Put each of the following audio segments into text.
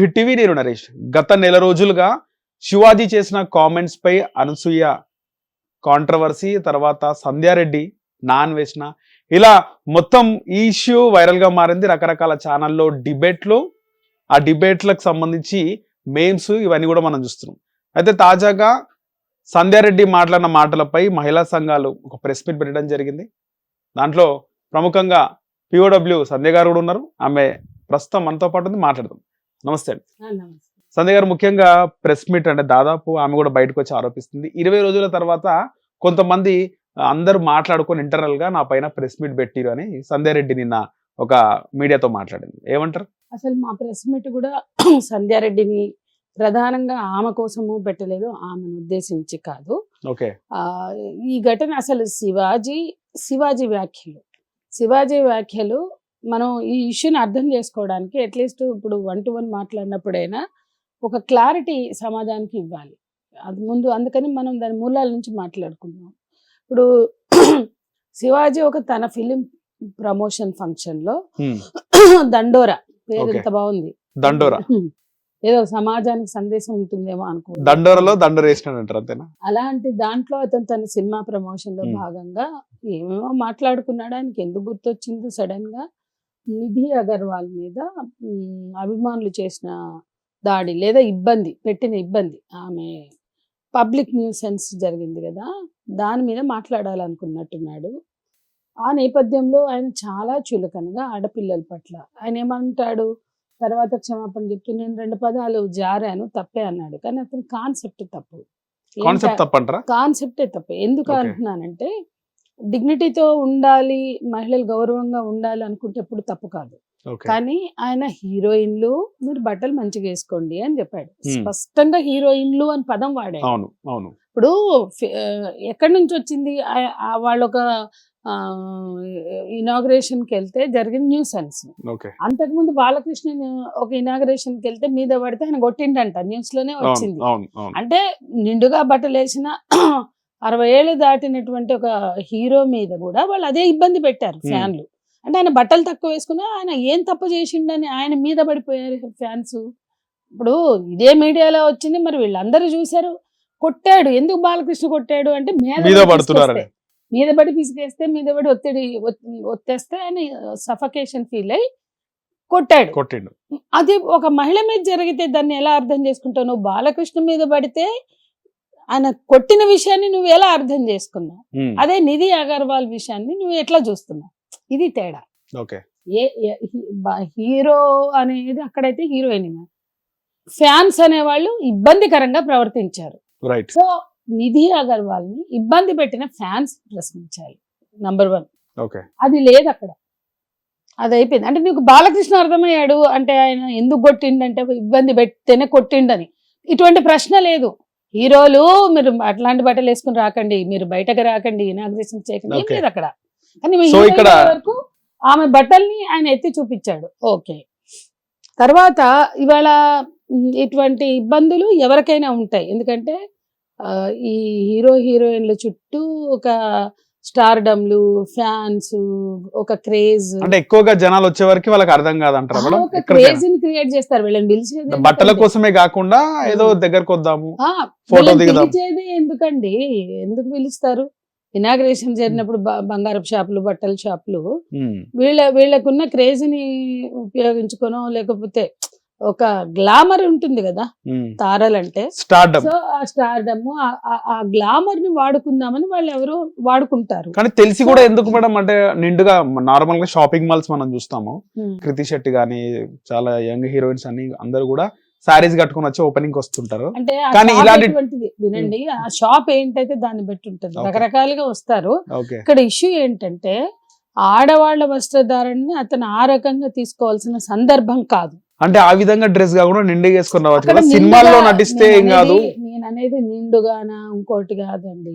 Hit TV నేను నరేష్. గత నెల రోజులుగా శివాజీ చేసిన కామెంట్స్ పై అనసూయ కాంట్రవర్సీ తర్వాత సంధ్యారెడ్డి నాన్ వేసిన. ఇలా మొత్తం ఈ ఇష్యూ వైరల్గా మారింది రకరకాల ఛానల్లో డిబేట్లు ఆ డిబేట్లకు సంబంధించి మేమ్స్ ఇవన్నీ కూడా మనం చూస్తున్నాం. అయితే తాజాగా సంధ్యారెడ్డి మాట్లాడిన మాటలపై మహిళా సంఘాలు ఒక ప్రెస్ మీట్ పెట్టడం జరిగింది. దాంట్లో ప్రముఖంగా పిఓడబ్ల్యూ సంధ్య గారు కూడా ఉన్నారు. ఆమె ప్రస్తుతం మనతో పాటు ఉంది. మాట్లాడదాం. నమస్తే. సంధ్య గారు ముఖ్యంగా ప్రెస్ మీట్ అంటే దాదాపు ఆమె కూడా బయటకు వచ్చి ఆరోపిస్తుంది. ఇరవై రోజుల తర్వాత కొంతమంది అందరూ మాట్లాడుకొని ఇంటర్నల్గా నా పైన ప్రెస్ మీట్ పెట్టిరు అని సంధ్యారెడ్డి నిన్న ఒక మీడియాతో మాట్లాడింది. ఏమంటారు? అసలు మా ప్రెస్ మీట్ కూడా సంధ్యారెడ్డిని ప్రధానంగా ఆమె కోసము పెట్టలేదు ఆమెను ఉద్దేశించి కాదు. ఓకే. ఈ ఘటన అసలు శివాజీ శివాజీ వ్యాఖ్యలు. శివాజీ వ్యాఖ్యలు మనం ఈ ఇష్యూని అర్థం చేసుకోవడానికి అట్లీస్ట్ ఇప్పుడు వన్ టు వన్ మాట్లాడినప్పుడైనా ఒక క్లారిటీ సమాజానికి ఇవ్వాలి. అది ముందు అందుకని మనం దాని మూలాల నుంచి మాట్లాడుకుందాం. ఇప్పుడు శివాజీ ఒక తన ఫిలిం ప్రమోషన్ ఫంక్షన్లో. దండోరా పేరు. ఎంత బాగుంది? దండోరా. ఏదో సమాజానికి సందేశం ఉంటుందేమో అనుకో దండోరలో అంతేనా? అలాంటి దాంట్లో అతను తన సినిమా ప్రమోషన్లో. భాగంగా ఏమేమో మాట్లాడుకున్నాడు. ఆయనకి ఎందుకు గుర్తొచ్చిందో సడన్గా నిధి అగర్వాల్ మీద అభిమానులు చేసిన దాడి లేదా ఇబ్బంది పెట్టిన ఇబ్బంది. ఆమె పబ్లిక్ న్యూసెన్స్ జరిగింది కదా దాని మీద మాట్లాడాలనుకున్నట్టున్నాడు. ఆ నేపథ్యంలో ఆయన చాలా చులకనగా ఆడపిల్లల పట్ల ఆయన ఏమంటాడు? తర్వాత క్షమాపణ చెప్తూ నేను రెండు పదాలు జారాను తప్పే అన్నాడు. కానీ అతని కాన్సెప్ట్ తప్పు. కాన్సెప్ట్ తప్పు. ఎందుకు. అంటున్నానంటే డిగ్నిటీతో ఉండాలి మహిళలు గౌరవంగా ఉండాలి అనుకుంటే ఎప్పుడు తప్పు కాదు. కానీ ఆయన హీరోయిన్లు మీరు బట్టలు మంచిగా వేసుకోండి అని చెప్పాడు. స్పష్టంగా హీరోయిన్లు అని పదం వాడాడు. అవును అవును. ఇప్పుడు ఎక్కడి నుంచి వచ్చింది? ఆ- ఆ వాళ్ళ ఒక ఇనాగ్రేషన్కి వెళ్తే జరిగిన న్యూసెన్స్. ఓకే. అంతకుముందు బాలకృష్ణ ఒక ఇనాగ్రేషన్కి వెళ్తే మీద పడితే ఆయన కొట్టిండంట న్యూస్లోనే వచ్చింది. అంటే నిండుగా బట్టలు వేసిన అరవై ఏళ్ళు దాటినటువంటి ఒక హీరో మీద కూడా వాళ్ళు అదే ఇబ్బంది పెట్టారు. ఫ్యాన్లు అంటే ఆయన బట్టలు తక్కువ వేసుకున్నా ఆయన ఏం తప్పు చేసిండని ఆయన మీద పడిపోయారు ఫ్యాన్స్ ఇప్పుడు ఇదే మీడియాలో వచ్చింది మరి వీళ్ళందరూ చూశారు కొట్టాడు ఎందుకు బాలకృష్ణ కొట్టాడు అంటే మీద మీద పడి పడుతున్నారని. పిసికేస్తే. మీద పడి పిసికేస్తే మీద పడి ఒత్తిడి ఒత్- ఒత్తేస్తే ఆయన సఫకేషన్ ఫీల్ అయ్యి కొట్టాడు కొట్టిండు అది ఒక మహిళ మీద జరిగితే దాన్ని ఎలా అర్థం చేసుకుంటావు నువ్వు బాలకృష్ణ మీద పడితే ఆయన కొట్టిన విషయాన్ని నువ్వు ఎలా అర్థం చేసుకున్నావు. అదే నిధి అగర్వాల్ విషయాన్ని నువ్వు ఎట్లా చూస్తున్నావు? ఇది తేడా. ఓకే. ఏ హీరో అనేది అక్కడైతే హీరోయిన్ ఫ్యాన్స్ అనేవాళ్ళు ఇబ్బందికరంగా ప్రవర్తించారు. రైట్. సో నిధి అగర్వాల్ని ఇబ్బంది పెట్టిన ఫ్యాన్స్ ప్రశ్నించాలి. Number one. ఓకే. అది లేదు అక్కడ. అది అయిపోయింది. అంటే నీకు బాలకృష్ణ అర్థమయ్యాడు అంటే ఆయన ఎందుకు కొట్టిండంటే ఇబ్బంది పెట్టేనే కొట్టిండని. ఇటువంటి ప్రశ్న లేదు. హీరోలు మీరు అట్లాంటి బట్టలు వేసుకుని రాకండి మీరు బయటకు రాకండి ఇనాగ్రేషన్ చేయకండి. లేదు అక్కడ. కానీ వరకు ఆమె బట్టల్ని ఆయన ఎత్తి చూపించాడు. ఓకే. తర్వాత ఇవాళ ఇటువంటి ఇబ్బందులు ఎవరికైనా ఉంటాయి. ఎందుకంటే ఆ, ఈ హీరో హీరోయిన్ల చుట్టూ ఒక స్టార్డమ్లు ఫ్యాన్స్ ఒక క్రేజ్ అంటే ఎక్కువగా జనాలు వచ్చే వరకు వాళ్ళకి అర్థం కాదంటారా ఒక క్రేజ్ని క్రియేట్ చేస్తారు వీళ్ళని పిలిచేది బట్టల? కోసమే కాకుండా ఏదో దగ్గరకు వద్దాము ఫోటో. పిలిచేది ఎందుకండి ఎందుకు పిలుస్తారు ఇనాగ్రేషన్ జరిగినప్పుడు బంగారపు షాపులు బట్టల షాపులు. వీళ్ళ వీళ్ళకున్న క్రేజ్ని ఉపయోగించుకోనో లేకపోతే ఒక గ్లామర్ ఉంటుంది కదా. తారలంటే. సో ఆ స్టార్డమ్ ఆ గ్లామర్ని వాడుకుందామని వాళ్ళు ఎవరో వాడుకుంటారు. కానీ తెలిసి కూడా ఎందుకు మేడం అంటే నిండుగా నార్మల్గా షాపింగ్ మాల్స్ మనం చూస్తాము. కృతి శెట్టి గానీ చాలా యంగ్ హీరోయిన్స్ అన్ని అందరూ కూడా సారీస్ కట్టుకొని వచ్చి ఓపెనింగ్ వస్తుంటారు. అంటే కానీ వినండి ఆ షాప్ ఏంటైతే దాన్ని బట్టి ఉంటుంది. రకరకాలుగా వస్తారు. ఇక్కడ ఇష్యూ ఏంటంటే ఆడవాళ్ళ వస్త్రధారణని అతను ఆ రకంగా తీసుకోవాల్సిన సందర్భం కాదు. అంటే ఆ విధంగా డ్రెస్ కాకుండా నిండుగా వేసుకొని రావచ్చు కదా సినిమాల్లో నటిస్తే ఏం కాదు. నేను అనేది నిండుగానా ఇంకోటి కాదండి.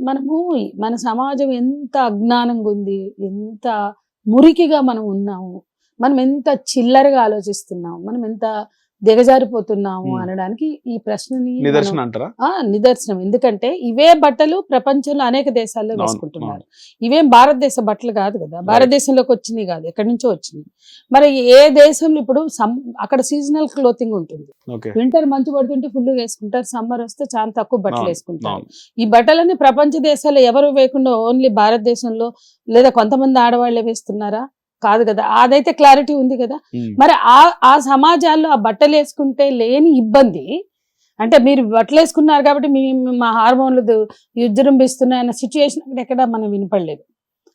మనము మన సమాజం ఎంత అజ్ఞానంగా ఉంది ఎంత మురికిగా మనం ఉన్నాము మనం ఎంత చిల్లరగా ఆలోచిస్తున్నాం మనం ఎంత దిగజారిపోతున్నాము. అనడానికి ఈ ప్రశ్నని నిదర్శనం అంటారా? ఆ నిదర్శనం. ఎందుకంటే ఇవే బట్టలు ప్రపంచంలో అనేక దేశాల్లో వేసుకుంటున్నారు. ఇవేం భారతదేశ బట్టలు కాదు కదా. భారతదేశంలోకి వచ్చినాయి కాదు. ఎక్కడి నుంచో వచ్చినాయి. మరి ఏ దేశంలో ఇప్పుడు సమ్ అక్కడ సీజనల్ క్లోతింగ్ ఉంటుంది. వింటర్ మంచు పడుతుంటే ఫుల్ వేసుకుంటారు. సమ్మర్ వస్తే చాలా తక్కువ బట్టలు వేసుకుంటారు. ఈ బట్టలన్నీ ప్రపంచ దేశాల్లో ఎవరు వేయకుండా ఓన్లీ భారతదేశంలో లేదా కొంతమంది ఆడవాళ్ళే వేస్తున్నారా? కాదు కదా. అదైతే క్లారిటీ ఉంది కదా. మరి ఆ ఆ సమాజాల్లో ఆ బట్టలు వేసుకుంటే లేని ఇబ్బంది అంటే మీరు బట్టలు వేసుకున్నారు కాబట్టి మీ మీ- హార్మోన్లు విజృంభిస్తున్నాయన్న సిచ్యువేషన్ అక్కడ ఎక్కడ మనం వినపడలేదు.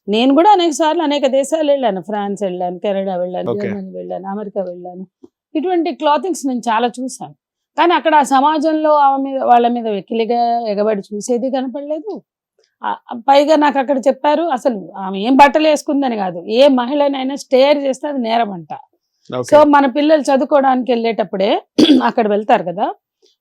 నేను కూడా అనేక సార్లు అనేక దేశాలు వెళ్ళాను. ఫ్రాన్స్ వెళ్ళాను కెనడా వెళ్ళాను. జర్మనీ వెళ్ళాను అమెరికా వెళ్ళాను. ఇటువంటి క్లాతింగ్స్ నేను చాలా చూశాను. కానీ అక్కడ ఆ సమాజంలో ఆమె మీద వాళ్ళ మీద వెకిలిగా ఎగబడి చూసేది కనపడలేదు. పైగా నాకు అక్కడ చెప్పారు అసలు ఆమె ఏం బట్టలు వేసుకుందని కాదు ఏ మహిళనైనా స్టేర్ చేస్తే అది నేరం అంట సో మన పిల్లలు చదువుకోవడానికి వెళ్ళేటప్పుడే అక్కడ వెళ్తారు కదా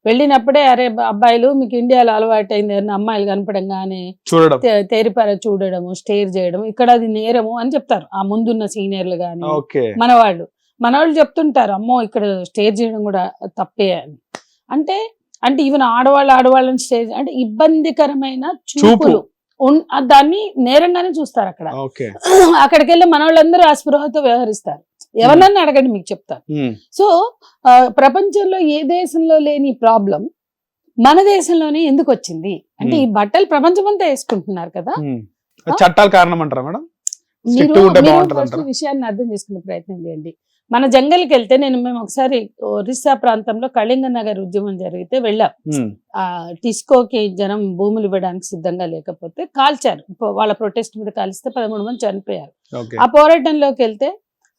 వెళ్ళినప్పుడే అరే అబ్బాయిలు మీకు ఇండియాలో అలవాటు అయింది అమ్మాయిలు కనపడంగానే చూడడం. తే- తేరిపార చూడడము స్టేర్ చేయడం ఇక్కడ అది నేరము అని చెప్తారు ఆ ముందున్న సీనియర్లు కానీ ఓకే. మనవాళ్ళు. మనవాళ్ళు చెప్తుంటారు అమ్మో ఇక్కడ స్టేర్ చేయడం కూడా తప్పే అని. అంటే అంటే ఈవెన్ ఆడవాళ్ళు ఆడవాళ్ళని స్టేజ్ అంటే ఇబ్బందికరమైన చూపులు. దాన్ని నేరంగానే చూస్తారు అక్కడ. అక్కడికి వెళ్ళి మన వాళ్ళందరూ ఆ స్పృహతో వ్యవహరిస్తారు. ఎవరన్నా అడగండి మీకు చెప్తారు ఉమ్. సో ప్రపంచంలో ఏ దేశంలో లేని ప్రాబ్లం మన దేశంలోనే ఎందుకు వచ్చింది? అంటే ఈ బట్టలు ప్రపంచమంతా వేసుకుంటున్నారు కదా. చట్టాలు కారణం అంటారా మేడం? విషయాన్ని అర్థం చేసుకునే ప్రయత్నం చేయండి. మన జంగల్కి వెళ్తే నేను మేము ఒకసారి ఒరిస్సా ప్రాంతంలో కళింగ నగర్ ఉద్యమం జరిగితే వెళ్ళాం. ఆ టిస్కోకి జనం భూములు ఇవ్వడానికి సిద్ధంగా లేకపోతే కాల్చారు. వాళ్ళ ప్రొటెస్ట్ మీద కాలిస్తే పదమూడు మంది చనిపోయారు. ఆ పోరాటంలోకి వెళ్తే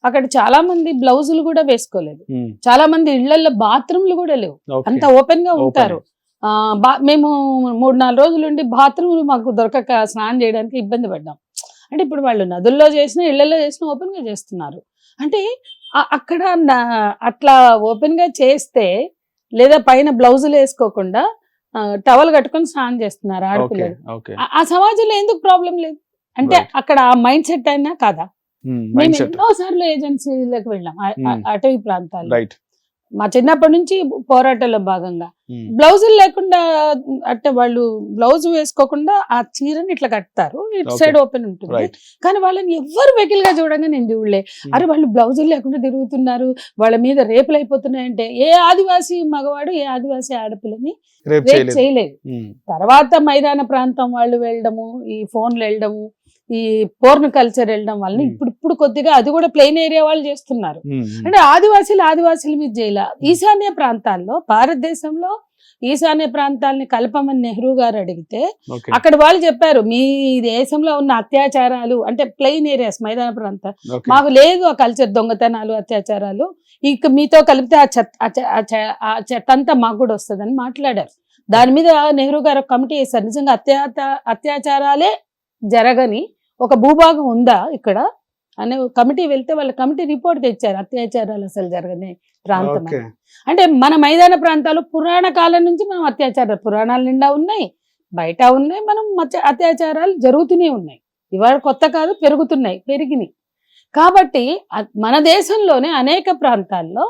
అక్కడ చాలా మంది బ్లౌజులు కూడా వేసుకోలేదు. చాలా మంది ఇళ్ళలో బాత్రూమ్లు కూడా లేవు. అంత ఓపెన్. గా ఉంటారు. ఆ బా మేము మూడు నాలుగు రోజులు ఉండి బాత్రూమ్లు మాకు దొరకక స్నానం చేయడానికి ఇబ్బంది పడ్డాం. అంటే ఇప్పుడు వాళ్ళు నదుల్లో చేసినా ఇళ్ళలో చేసినా ఓపెన్గా చేస్తున్నారు. అంటే అక్కడ నా- అట్లా ఓపెన్గా చేస్తే లేదా పైన బ్లౌజులు వేసుకోకుండా టవల్ కట్టుకొని స్నానం చేస్తున్నారు ఆడపిల్లలు ఆ- సమాజంలో ఎందుకు ప్రాబ్లం లేదు అంటే. అక్కడ ఆ మైండ్ సెట్ అయినా కాదా. మేము ఎన్నో సార్లు ఏజెన్సీలకు వెళ్ళాం. అటవీ ప్రాంతాల్లో రైట్ మా చిన్నప్పటి నుంచి పోరాటంలో భాగంగా ఉమ్. లేకుండా అంటే వాళ్ళు బ్లౌజ్ వేసుకోకుండా ఆ చీరని ఇట్లా కడతారు ఇటు. సైడ్ ఓపెన్ ఉంటుంది కానీ వాళ్ళని ఎవ్వరు వెకిల్గా చూడంగా నేను చూడలే. అరే వాళ్ళు బ్లౌజులు లేకుండా తిరుగుతున్నారు వాళ్ళ మీద రేపులు అయిపోతున్నాయంటే ఏ ఆదివాసి మగవాడు ఏ ఆదివాసి ఆడపిల్లని రేపు చేయలేదు. తర్వాత మైదాన ప్రాంతం వాళ్ళు వెళ్ళడము ఈ ఫోన్లు వెళ్ళడము ఈ పోర్న్ కల్చర్ వెళ్ళడం వల్ల Hmm. ఇప్పుడు ఇప్పుడు కొద్దిగా అది కూడా ప్లెయిన్ ఏరియా వాళ్ళు చేస్తున్నారు. ఉమ్. అంటే ఆదివాసీలు ఆదివాసీల మీద జైల ఈశాన్య ప్రాంతాల్లో భారతదేశంలో ఈశాన్య ప్రాంతాలని కలపమని నెహ్రూ గారు అడిగితే అక్కడ వాళ్ళు చెప్పారు మీ దేశంలో ఉన్న అత్యాచారాలు అంటే ప్లెయిన్ ఏరియాస్ మైదాన ప్రాంతం. మాకు లేదు ఆ కల్చర్ దొంగతనాలు అత్యాచారాలు. ఇక మీతో కలిపితే ఆ చెత్త ఆ చెత్త అంతా మాకు కూడా వస్తుందని మాట్లాడారు. దాని మీద నెహ్రూ గారు ఒక కమిటీ వేశారు. నిజంగా అత్యాత అత్యాచారాలే జరగని ఒక భూభాగం ఉందా ఇక్కడ? అనే కమిటీ వెళ్తే వాళ్ళ కమిటీ రిపోర్ట్ తెచ్చారు. అత్యాచారాలు అసలు జరగని ప్రాంతం. అంటే మన మైదాన ప్రాంతాలు పురాణ కాలం నుంచి మనం అత్యాచారాలు పురాణాలు నిండా ఉన్నాయి. బయట ఉన్నాయి మనం అత్యాచారాలు జరుగుతూనే ఉన్నాయి. ఇవాళ కొత్త కాదు పెరుగుతున్నాయి పెరిగినాయి. కాబట్టి మన దేశంలోనే అనేక ప్రాంతాల్లో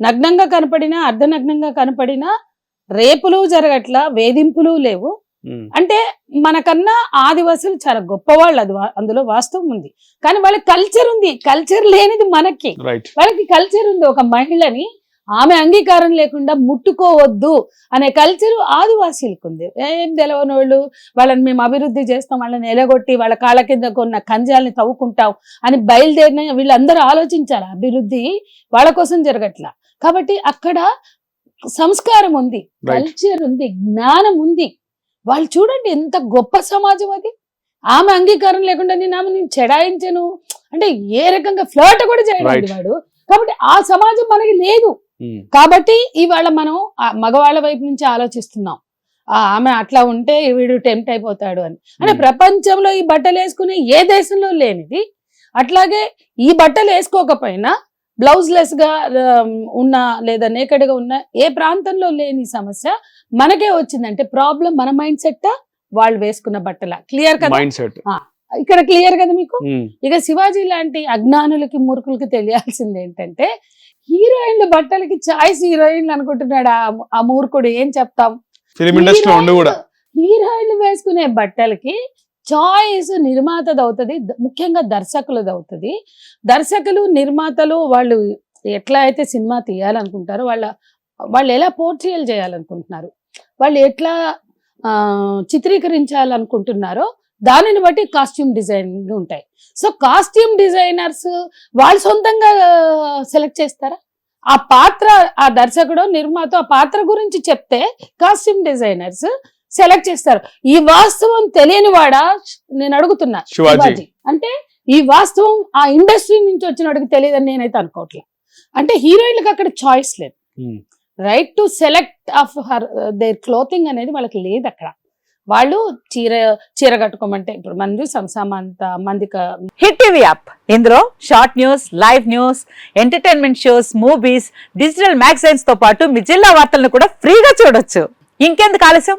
నగ్నంగా కనపడినా అర్ధనగ్నంగా కనపడినా రేపులు జరగట్లా వేధింపులు లేవు. అంటే మనకన్నా ఆదివాసులు చాలా గొప్పవాళ్ళు అది అందులో వాస్తవం ఉంది. కానీ వాళ్ళకి కల్చర్ ఉంది. కల్చర్ లేనిది మనకి. వాళ్ళకి కల్చర్ ఉంది. ఒక మహిళని ఆమె అంగీకారం లేకుండా ముట్టుకోవద్దు అనే కల్చర్ ఆదివాసీలకు ఉంది. ఏం తెలవని వాళ్ళు వాళ్ళని మేము అభివృద్ధి చేస్తాం వాళ్ళని ఎలగొట్టి వాళ్ళ కాళ్ళ కింద కొన్న కంజాలని తవ్వుకుంటాం అని బయలుదేరిన వీళ్ళందరూ ఆలోచించాలి. అభివృద్ధి వాళ్ళ కోసం జరగట్లా. కాబట్టి అక్కడ సంస్కారం ఉంది. కల్చర్ ఉంది జ్ఞానం ఉంది. వాళ్ళు చూడండి ఎంత గొప్ప సమాజం అది ఆమె అంగీకారం లేకుండా నేను ఆమె నేను చెడాయించను అంటే ఏ రకంగా ఫ్లర్ట్ కూడా Right. వాడు కాబట్టి ఆ సమాజం మనకి లేదు ఉమ్. కాబట్టి ఇవాళ మనం మగవాళ్ళ వైపు నుంచి ఆలోచిస్తున్నాం ఆ ఆమె అట్లా ఉంటే వీడు టెంప్ట్ అయిపోతాడు అని అంటే ఉమ్. ప్రపంచంలో ఈ బట్టలు వేసుకునే ఏ దేశంలో లేనిది అట్లాగే ఈ బట్టలు వేసుకోకపోయినా బ్లౌజ్ లెస్గా ఉన్న లేదా నేకెడ్గా ఉన్న ఏ ప్రాంతంలో లేని సమస్య మనకే వచ్చిందంటే ప్రాబ్లం మన మైండ్ సెట్ వాళ్ళు వేసుకున్న బట్టల? క్లియర్ కదా? ఇక్కడ క్లియర్ కదా మీకు. ఇక శివాజీ లాంటి అజ్ఞానులకి మూర్ఖులకి తెలియాల్సింది ఏంటంటే హీరోయిన్ల బట్టలకి చాయిస్ హీరోయిన్లు అనుకుంటున్నాడు ఆ- మూర్ఖుడు? ఏం చెప్తాం? ఫిలిం కూడా. హీరోయిన్లు వేసుకునే బట్టలకి చాయిస్ నిర్మాతది అవుతుంది ముఖ్యంగా దర్శకులది అవుతుంది దర్శకులు నిర్మాతలు వాళ్ళు ఎట్లా అయితే సినిమా తీయాలనుకుంటారో వాళ్ళ వాళ్ళు ఎలా పోర్ట్రియల్ చేయాలనుకుంటున్నారు వాళ్ళు ఎట్లా ఆ, చిత్రీకరించాలనుకుంటున్నారో దానిని బట్టి కాస్ట్యూమ్ డిజైనింగ్ ఉంటాయి. సో కాస్ట్యూమ్ డిజైనర్స్ వాళ్ళు సొంతంగా సెలెక్ట్ చేస్తారా? ఆ పాత్ర ఆ దర్శకుడు నిర్మాత ఆ పాత్ర గురించి చెప్తే కాస్ట్యూమ్ డిజైనర్స్ సెలెక్ట్ చేస్తారు. ఈ వాస్తవం తెలియని వాడా? నేను అడుగుతున్నా. శివాజీ. అంటే ఈ వాస్తవం ఆ ఇండస్ట్రీ నుంచి వచ్చిన వాడికి తెలియదని నేనైతే అనుకోవట్లే. అంటే హీరోయిన్లకు అక్కడ చాయిస్ లేదు. Right to select of her their clothing అనేది వాళ్ళకి లేదు అక్కడ. వాళ్ళు చీర చీర కట్టుకోమంటే ఇప్పుడు మంది సంసామంత మంది హిట్ టీవీ యాప్ ఇందులో short news live news entertainment shows movies digital మ్యాగజైన్స్తో పాటు మీ జిల్లా వార్తలను కూడా ఫ్రీగా చూడొచ్చు. ఇంకెందుకు ఆలస్యం?